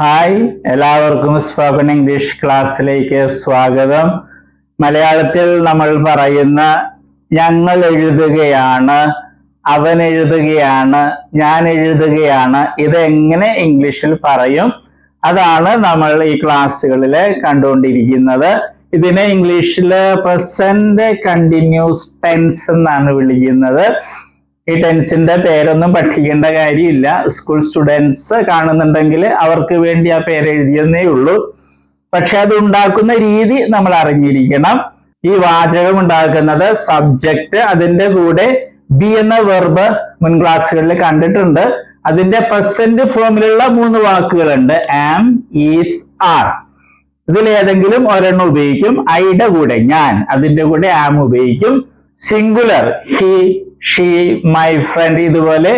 Hi എല്ലാവർക്കും spoken English ക്ലാസ്സിലേക്ക് സ്വാഗതം. മലയാളത്തിൽ നമ്മൾ പറയുന്ന ഞങ്ങൾ എഴുതുകയാണ് അവൻ എഴുതുകയാണ് ഞാൻ എഴുതുകയാണ് ഇതെങ്ങനെ ഇംഗ്ലീഷിൽ പറയും? അതാണ് നമ്മൾ ഈ ക്ലാസ്സുകളിൽ കണ്ടുകൊണ്ടിരിക്കുന്നത്. ഇതിനെ ഇംഗ്ലീഷിൽ പ്രസന്റ് കണ്ടിന്യൂസ് ടെൻസ് എന്നാണ് വിളിക്കുന്നത്. ഈ ടെൻസിന്റെ പേരൊന്നും പഠിക്കേണ്ട കാര്യമില്ല. സ്കൂൾ സ്റ്റുഡൻസ് കാണുന്നുണ്ടെങ്കിൽ അവർക്ക് വേണ്ടി ആ പേര് എഴുതിയെന്നേ ഉള്ളൂ. പക്ഷെ അത് ഉണ്ടാക്കുന്ന രീതി നമ്മൾ അറിഞ്ഞിരിക്കണം. ഈ വാചകം ഉണ്ടാക്കുന്നത് സബ്ജക്റ്റ് അതിന്റെ കൂടെ ബി എന്ന വെർബ് മുൻ ക്ലാസ്സുകളിൽ കണ്ടിട്ടുണ്ട്. അതിന്റെ പ്രസന്റ് ഫോമിലുള്ള മൂന്ന് വാക്കുകളുണ്ട്. ആം ഈസ് ആർ ഇതിൽ ഏതെങ്കിലും ഒരെണ്ണം ഉപയോഗിക്കും. ഐയുടെ കൂടെ ഞാൻ. അതിന്റെ കൂടെ ആം ഉപയോഗിക്കും. Singular he she my friend ഇതുപോലെ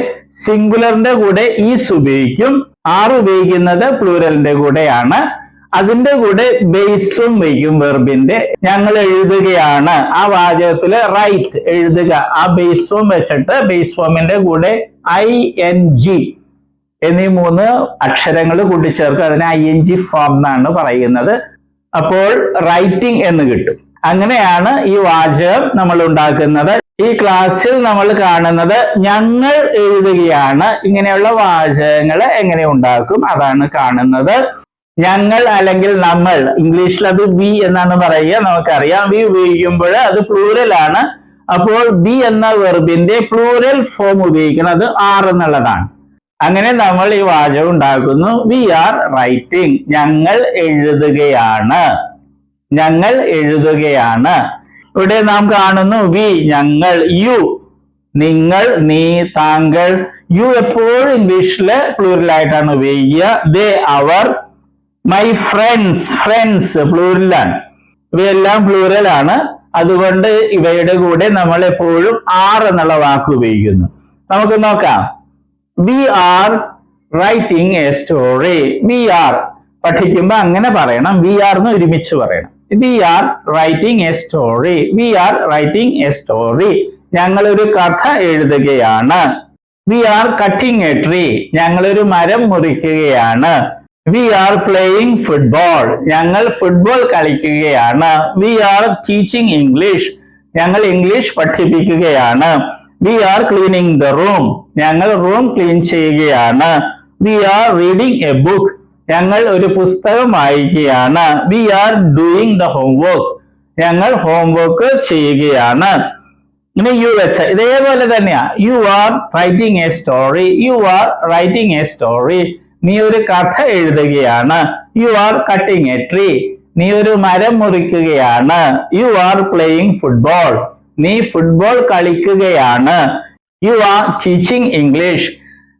സിംഗുലറിന്റെ കൂടെ ഈസ് ഉപയോഗിക്കും. ആർ ഉപയോഗിക്കുന്നത് പ്ലൂരലിന്റെ കൂടെയാണ്. അതിന്റെ കൂടെ ബേസും വയ്ക്കും വെർബിന്റെ ഞങ്ങൾ എഴുതുകയാണ്. ആ വാചകത്തിൽ റൈറ്റ് എഴുതുക. ആ ബേസ് വെച്ചിട്ട് ബേസ് ഫോമിന്റെ കൂടെ ഐ എൻ ജി എന്നീ മൂന്ന് അക്ഷരങ്ങൾ കൂട്ടിച്ചേർക്കുക. അതിനെ ഐ എൻ ജി ഫോം എന്നാണ് പറയുന്നത്. അപ്പോൾ റൈറ്റിംഗ് എന്ന് കിട്ടും. അങ്ങനെയാണ് ഈ വാചകം നമ്മൾ ഉണ്ടാക്കുന്നത്. ഈ ക്ലാസ്സിൽ നമ്മൾ കാണുന്നത് ഞങ്ങൾ എഴുതുകയാണ്. ഇങ്ങനെയുള്ള വാചകങ്ങൾ എങ്ങനെ ഉണ്ടാക്കും അതാണ് കാണുന്നത്. ഞങ്ങൾ അല്ലെങ്കിൽ നമ്മൾ ഇംഗ്ലീഷിൽ അത് വി എന്നാണ് പറയുക. നമുക്കറിയാം. വി ഉപയോഗിക്കുമ്പോൾ അത് പ്ലൂറൽ ആണ്. അപ്പോൾ ബി എന്ന വെർബിന്റെ പ്ലൂറൽ ഫോം ഉപയോഗിക്കുന്നത് ആർ എന്നുള്ളതാണ്. അങ്ങനെ നമ്മൾ ഈ വാചകം ഉണ്ടാക്കുന്നു. വി ആർ റൈറ്റിംഗ് ഞങ്ങൾ എഴുതുകയാണ്. ഞങ്ങൾ എഴുതുകയാണ്. ഇവിടെ നാം കാണുന്നു വി ഞങ്ങൾ യു നിങ്ങൾ നീ താങ്കൾ യു എപ്പോഴും ഇംഗ്ലീഷിൽ പ്ലൂറൽ ആയിട്ടാണ് ഉപയോഗിക്കുക. ദേ അവർ മൈ ഫ്രണ്ട്സ് ഫ്രണ്ട്സ് പ്ലൂറലാണ് ഇവയെല്ലാം പ്ലൂറൽ ആണ്. അതുകൊണ്ട് ഇവയുടെ കൂടെ നമ്മൾ എപ്പോഴും ആർ എന്നുള്ള വാക്ക് ഉപയോഗിക്കുന്നു. നമുക്ക് നോക്കാം. We are writing a story we are പഠിക്കുമ്പോൾ അങ്ങനെ പറയണം. വി ആർ എന്ന് ഒരുമിച്ച് പറയണം. We are writing a story we are writing a story ഞങ്ങൾ ഒരു കഥ എഴുതുകയാണ്. We are cutting a tree ഞങ്ങൾ ഒരു മരം മുറിക്കുകയാണ്. വി ആർ പ്ലേയിങ് ഫുട്ബോൾ ഞങ്ങൾ ഫുട്ബോൾ കളിക്കുകയാണ്. വി ആർ ടീച്ചിങ് ഇംഗ്ലീഷ് ഞങ്ങൾ ഇംഗ്ലീഷ് പഠിപ്പിക്കുകയാണ്. We are cleaning the room ഞങ്ങൾ റൂം ക്ലീൻ ചെയ്യുകയാണ്. We are reading a book ഞങ്ങൾ ഒരു പുസ്തകം വായിക്കുകയാണ്. We are doing the homework ഞങ്ങൾ ഹോംവർക്ക് ചെയ്യുകയാണ്. ഇനി യു എച്ച് ഇതേപോലെ തന്നെയാ. You are writing a story you are writing a story നീ ഒരു കഥ എഴുതുകയാണ്. You are cutting a tree നീ ഒരു മരം മുറിക്കുകയാണ്. യു ആർ പ്ലേയിങ് ഫുട്ബോൾ നീ ഫുട്ബോൾ കളിക്കുകയാണ്. യു ആർ ടീച്ചിങ് ഇംഗ്ലീഷ്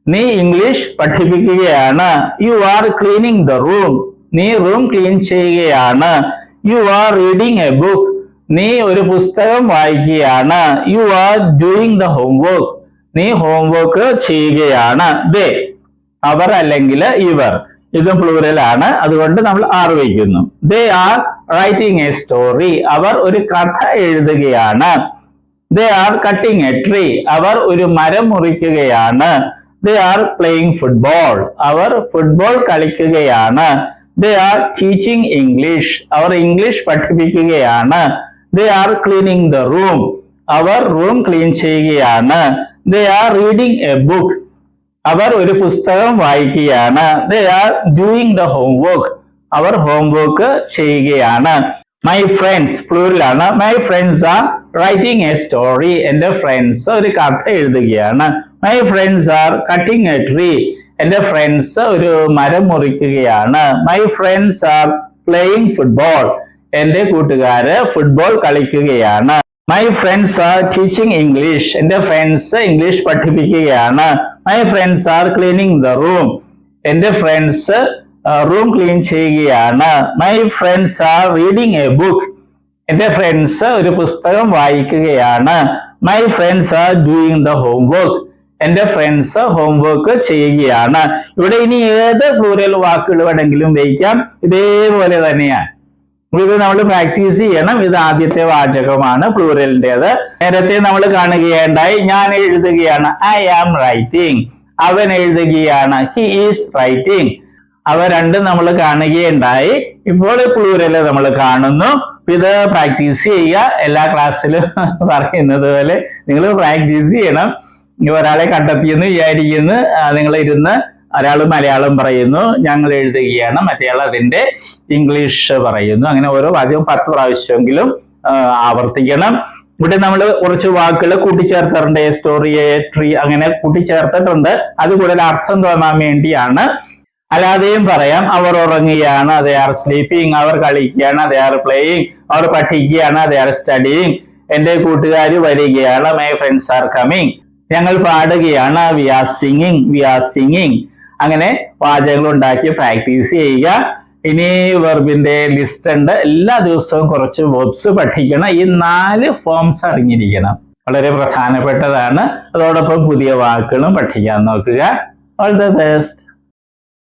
നീ ഇംഗ്ലീഷ് പഠിപ്പിക്കുകയാണ്. You are cleaning the room നീ റൂം ക്ലീൻ ചെയ്യുകയാണ്. You are reading a book നീ ഒരു പുസ്തകം വായിക്കുകയാണ്. You are doing the homework നീ ഹോംവർക്ക് ചെയ്യുകയാണ്. ദേ അവർ അല്ലെങ്കിൽ ഇവർ. ഇതും ആണ്. അതുകൊണ്ട് നമ്മൾ ആർ വയ്ക്കുന്നു. They are writing a story അവർ ഒരു കഥ എഴുതുകയാണ്. They are cutting a tree അവർ ഒരു മരം മുറിക്കുകയാണ്. ദേ ആർ പ്ലേയിങ് ഫുട്ബോൾ അവർ ഫുട്ബോൾ കളിക്കുകയാണ്. ദേ ആർ ടീച്ചിങ് ഇംഗ്ലീഷ് അവർ ഇംഗ്ലീഷ് പഠിപ്പിക്കുകയാണ്. They are cleaning the room our room clean ചെയ്യുകയാണ്. They are reading a book അവർ ഒരു പുസ്തകം വായിക്കുകയാണ്. They are doing the homework our homework ചെയ്യുകയാണ്. My friends പ്ലൂരിലാണ് my friends are writing a story എന്റെ friends ഒരു കഥ എഴുതുകയാണ്. My friends are cutting a tree എന്റെ ഫ്രണ്ട്സ് ഒരു മരം മുറിക്കുകയാണ്. My friends are playing football എന്റെ കൂട്ടുകാര് ഫുട്ബോൾ കളിക്കുകയാണ്. My friends are teaching English എന്റെ ഫ്രണ്ട്സ് ഇംഗ്ലീഷ് പഠിപ്പിക്കുകയാണ്. My friends are cleaning the room എന്റെ ഫ്രണ്ട്സ് റൂം ക്ലീൻ ചെയ്യുകയാണ്. My friends are reading a book എന്റെ ഫ്രണ്ട്സ് ഒരു പുസ്തകം വായിക്കുകയാണ്. My friends are doing the homework എന്റെ ഫ്രണ്ട്സ് ഹോംവർക്ക് ചെയ്യുകയാണ്. ഇവിടെ ഇനി ഏത് പ്ലൂരൽ വാക്കുകൾ വേണമെങ്കിലും ഉപയോഗിക്കാം. ഇതേപോലെ തന്നെയാണ് ഇത് നമ്മൾ പ്രാക്ടീസ് ചെയ്യണം. ഇത് ആദ്യത്തെ വാചകമാണ് പ്ലൂരലിന്റെത് നേരത്തെ നമ്മൾ കാണുകയുണ്ടായി. ഞാൻ എഴുതുകയാണ് ഐ ആം റൈറ്റിംഗ് അവൻ എഴുതുകയാണ് ഹി ഈസ് റൈറ്റിംഗ് അവ രണ്ടും നമ്മൾ കാണുകയുണ്ടായി. ഇപ്പോൾ പ്ലൂരൽ നമ്മൾ കാണുന്നു. ഇത് പ്രാക്ടീസ് ചെയ്യുക. എല്ലാ ക്ലാസ്സിലും പറയുന്നത് പോലെ നിങ്ങൾ പ്രാക്ടീസ് ചെയ്യണം. ഒരാളെ കണ്ടെത്തിയെന്ന് വിചാരിക്കുന്നു. നിങ്ങൾ ഇരുന്ന് ഒരാൾ മലയാളം പറയുന്നു. ഞങ്ങൾ എഴുതുകയാണ്. മറ്റേയാൾ അതിന്റെ ഇംഗ്ലീഷ് പറയുന്നു. അങ്ങനെ ഓരോ വാചകം പത്ത് പ്രാവശ്യമെങ്കിലും ആവർത്തിക്കണം. ഇവിടെ നമ്മൾ കുറച്ച് വാക്കുകൾ കൂട്ടിച്ചേർത്തിട്ടുണ്ട്. സ്റ്റോറി ട്രീ അങ്ങനെ കൂട്ടിച്ചേർത്തിട്ടുണ്ട്. അത് കൂടുതൽ അർത്ഥം തോന്നാൻ വേണ്ടിയാണ്. അല്ലാതെയും പറയാം അവർ ഉറങ്ങുകയാണ് ദേ ആർ സ്ലീപ്പിംഗ് അവർ കളിക്കുകയാണ് ദേ ആർ പ്ലേയിങ് അവർ പഠിക്കുകയാണ് ദേ ആർ സ്റ്റഡിയിങ് എന്റെ കൂട്ടുകാർ വരികയാണ് മൈ ഫ്രണ്ട്സ് ആർ കമ്മിങ് ഞങ്ങൾ പാടുകയാണ് we are singing we are singing അങ്ങനെ വാചകങ്ങൾ ഉണ്ടാക്കി പ്രാക്ടീസ് ചെയ്യുക. ഇനി വെർബിന്റെ ലിസ്റ്റ് ഉണ്ട്. എല്ലാ ദിവസവും കുറച്ച് വെബ്സ് പഠിക്കണം. ഈ നാല് ഫോംസ് അറിഞ്ഞിരിക്കണം. വളരെ പ്രധാനപ്പെട്ടതാണ്. അതോടൊപ്പം പുതിയ വാക്കുകളും പഠിക്കാൻ നോക്കുക. ഓൾ ദ ബെസ്റ്റ്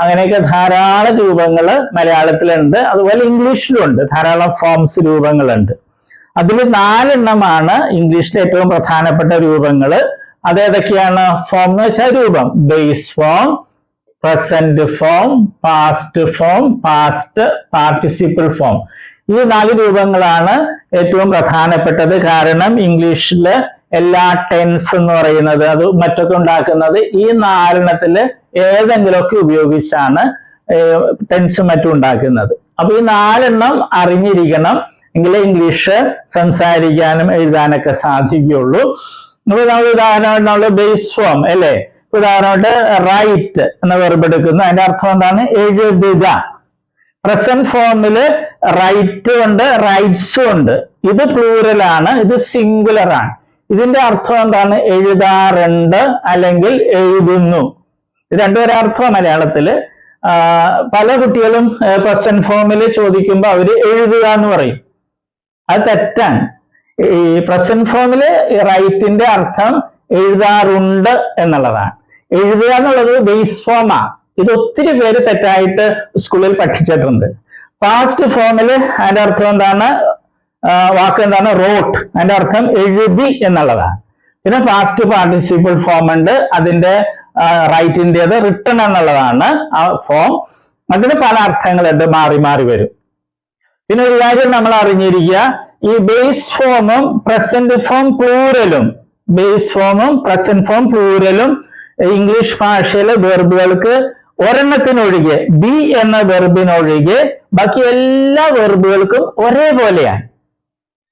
അങ്ങനെയൊക്കെ ധാരാളം രൂപങ്ങൾ മലയാളത്തിലുണ്ട്. അതുപോലെ ഇംഗ്ലീഷിലുണ്ട്. ധാരാളം ഫോംസ് രൂപങ്ങളുണ്ട്. അതിൽ നാലെണ്ണമാണ് ഇംഗ്ലീഷിലെ ഏറ്റവും പ്രധാനപ്പെട്ട രൂപങ്ങൾ. അതേതൊക്കെയാണ് ഫോം എന്ന് വെച്ചാൽ രൂപം. Base form present form past form past participle form ഈ നാല് രൂപങ്ങളാണ് ഏറ്റവും പ്രധാനപ്പെട്ടത്. കാരണം ഇംഗ്ലീഷിൽ എല്ലാ ടെൻസ് എന്ന് പറയുന്നത് അത് മറ്റൊക്കെ ഉണ്ടാക്കുന്നത് ഈ നാലെണ്ണത്തിൽ ഏതെങ്കിലുമൊക്കെ ഉപയോഗിച്ചാണ് ടെൻസും മറ്റും ഉണ്ടാക്കുന്നത്. അപ്പൊ ഈ നാലെണ്ണം അറിഞ്ഞിരിക്കണം. എങ്കിലേ ഇംഗ്ലീഷ് സംസാരിക്കാനും എഴുതാനൊക്കെ സാധിക്കുകയുള്ളൂ. നമ്മൾ ഉദാഹരണമായിട്ട് നമ്മൾ ബേസ് ഫോം അല്ലേ? ഉദാഹരണമായിട്ട് റൈറ്റ് എന്ന വെർബ് എടുക്കുന്നു. അതിന്റെ അർത്ഥം എന്താണ്? എഴുതുക. പ്രസന്റ് ഫോമിൽ റൈറ്റ് ഉണ്ട് റൈറ്റ്സും ഉണ്ട്. ഇത് പ്ലൂറൽ ആണ് ഇത് സിംഗുലർ ആണ്. ഇതിന്റെ അർത്ഥം എന്താണ്? എഴുതാറുണ്ട് അല്ലെങ്കിൽ എഴുതുന്നു. ഇത് രണ്ടുപേരെ അർത്ഥം മലയാളത്തിൽ. പല കുട്ടികളും പ്രസന്റ് ഫോമിൽ ചോദിക്കുമ്പോൾ അവർ എഴുതുക എന്ന് പറയും. അത് തെറ്റാണ്. ഈ പ്രസന്റ് ഫോമിൽ റൈറ്റിന്റെ അർത്ഥം എഴുതാറുണ്ട് എന്നുള്ളതാണ്. എഴുതുക എന്നുള്ളത് ബേസ് ഫോമാ ഇത് ഒത്തിരി പേര് തെറ്റായിട്ട് സ്കൂളിൽ പഠിച്ചിട്ടുണ്ട്. പാസ്റ്റ് ഫോമിൽ അതിന്റെ അർത്ഥം എന്താണ്? വാക്ക് എന്താണ്? റോട്ട് അതിന്റെ അർത്ഥം എഴുതി എന്നുള്ളതാണ്. പിന്നെ പാസ്റ്റ് പാർട്ടിസിപ്പിൾ ഫോം ഉണ്ട്. അതിന്റെ റൈറ്റിന്റെത് റിട്ടൺ എന്നുള്ളതാണ് ആ ഫോം അതിന് പല അർത്ഥങ്ങളുണ്ട് മാറി മാറി വരും. പിന്നെ ഒരു കാര്യം നമ്മൾ അറിഞ്ഞിരിക്കുക ഈ ബേസ് ഫോമും പ്രസന്റ് ഫോം പ്ലൂരലും ബേസ് ഫോമും പ്രസന്റ് ഫോം പ്ലൂരലും ഇംഗ്ലീഷ് ഭാഷയിലെ വെർബുകൾക്ക് ഒരെണ്ണത്തിനൊഴികെ ബി എന്ന വെർബിനൊഴികെ ബാക്കി എല്ലാ വെർബുകൾക്കും ഒരേപോലെയാണ്.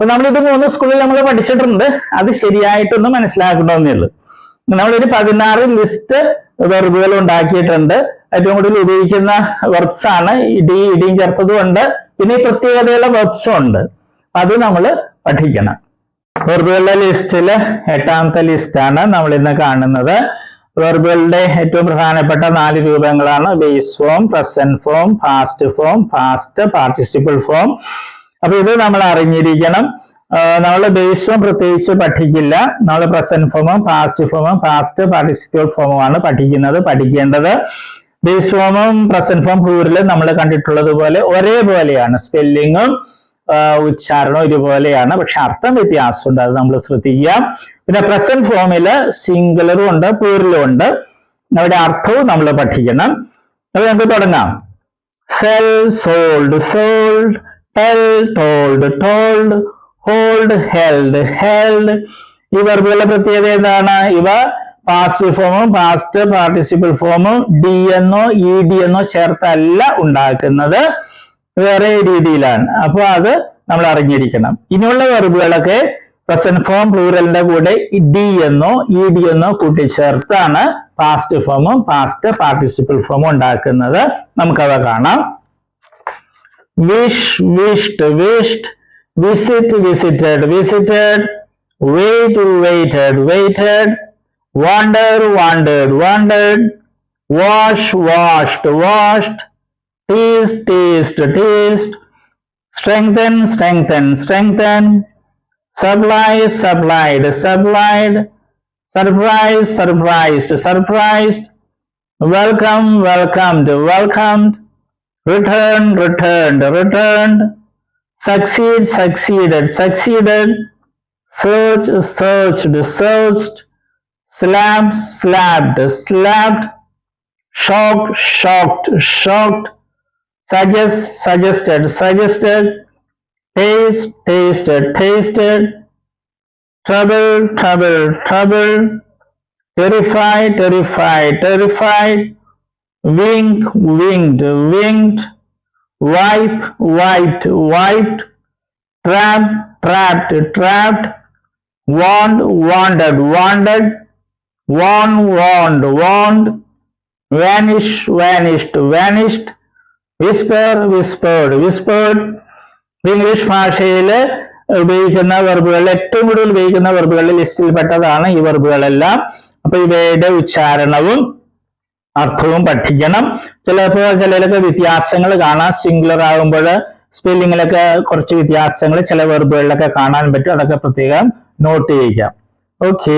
അപ്പൊ നമ്മളിത് മൂന്ന് സ്കൂളിൽ നമ്മൾ പഠിച്ചിട്ടുണ്ട്. അത് ശരിയായിട്ടൊന്നും മനസ്സിലാക്കണമെന്നേ ഉള്ളൂ. നമ്മളൊരു പതിനാറ് ലിസ്റ്റ് വെർബുകൾ ഉണ്ടാക്കിയിട്ടുണ്ട്. ഏറ്റവും കൂടുതൽ ഉപയോഗിക്കുന്ന വെർബ്സ് ആണ്. ഇടി ഇടിയും ചേർത്തതും ഉണ്ട്. പിന്നെ ഈ പ്രത്യേകതയുള്ള വെർബ്സും ഉണ്ട്. അത് നമ്മൾ പഠിക്കണം. വെർബുകളുടെ ലിസ്റ്റിൽ എട്ടാമത്തെ ലിസ്റ്റാണ് നമ്മൾ ഇന്ന് കാണുന്നത്. വെർബുകളുടെ ഏറ്റവും പ്രധാനപ്പെട്ട നാല് രൂപങ്ങളാണ്. Base form present form past form past participle form അപ്പൊ ഇത് നമ്മൾ അറിഞ്ഞിരിക്കണം. നമ്മൾ ദേഷ്യം പ്രത്യേകിച്ച് പഠിക്കില്ല. നമ്മൾ പ്രസന്റ് ഫോമും പാസ്റ്റ് ഫോമും പാസ്റ്റ് പാർട്ടിസിപ്പിൾ ഫോമുമാണ് പഠിക്കുന്നത് പഠിക്കേണ്ടത്. ബേസ് ഫോമും പ്രസന്റ് ഫോം പ്ലൂരിലും നമ്മൾ കണ്ടിട്ടുള്ളത് പോലെ ഒരേപോലെയാണ് സ്പെല്ലിങ്ങും ഉച്ചാരണവും ഇതുപോലെയാണ്. പക്ഷെ അർത്ഥം വ്യത്യാസമുണ്ട് അത് നമ്മൾ ശ്രദ്ധിക്കാം പിന്നെ പ്രസന്റ് ഫോമിൽ സിംഗുലറും ഉണ്ട് പൂരിലും ഉണ്ട്. അവിടെ അർത്ഥവും നമ്മൾ പഠിക്കണം. അത് നമുക്ക് തുടങ്ങാം. Sell sold sold tell told, told, hold, held, held. ഈ വെർബുകളുടെ പ്രത്യേകത എന്താണ്? ഇവ പാസ്റ്റ് ഫോമും പാസ്റ്റ് പാർട്ടിസിപ്പിൾ ഫോമും ഡി എന്നോ ഇ ഡി എന്നോ ചേർത്തല്ല ഉണ്ടാക്കുന്നത്. വേറെ രീതിയിലാണ്. അപ്പോൾ അത് നമ്മൾ അറിഞ്ഞിരിക്കണം. ഇനിയുള്ള വെർബുകളൊക്കെ പ്രസന്റ് ഫോം പ്ലൂറലിന്റെ കൂടെ ഡി എന്നോ ഇ ഡി എന്നോ കൂട്ടിച്ചേർത്താണ് പാസ്റ്റ് ഫോമും പാസ്റ്റ് പാർട്ടിസിപ്പിൾ ഫോമും ഉണ്ടാക്കുന്നത്. നമുക്കവ കാണാം. wish wished wished visit visited visited wait waited waited wonder wondered wondered wash washed washed taste taste taste strengthen strengthen strengthen supply supplied supplied surprise surprised surprised welcome welcomed welcomed return returned returned. Succeed, succeeded, succeeded, search, searched, searched, slapped, slapped, slapped, shocked, shocked, shocked, suggest, suggested, suggested, taste, tasted, tasted, trouble, trouble, trouble, terrified, terrified, terrified, wink, winked, winked, wipe, wiped, wiped, trap, trapped, trapped, warned, wandered, wandered, warn, warned, warned, vanish, vanished, vanished, whisper, whispered, whispered. English ഭാഷയിൽ ഉപയോഗിക്കുന്ന വെർബുകൾ ഏറ്റവും കൂടുതൽ ഉപയോഗിക്കുന്ന വെർബുകളുടെ ലിസ്റ്റിൽപ്പെട്ടതാണ് ഈ വെർബുകളെല്ലാം അപ്പൊ ഇവയുടെ ഉച്ചാരണവും അർത്ഥവും പഠിക്കണം ചിലപ്പോൾ ചിലരൊക്കെ വ്യത്യാസങ്ങൾ കാണാം. സിംഗുലർ ആകുമ്പോൾ സ്പെല്ലിങ്ങിലൊക്കെ കുറച്ച് വ്യത്യാസങ്ങൾ ചില വെർബുകളിലൊക്കെ കാണാൻ പറ്റും. അതൊക്കെ പ്രത്യേകം നോട്ട് ചെയ്യിക്കാം ഓക്കെ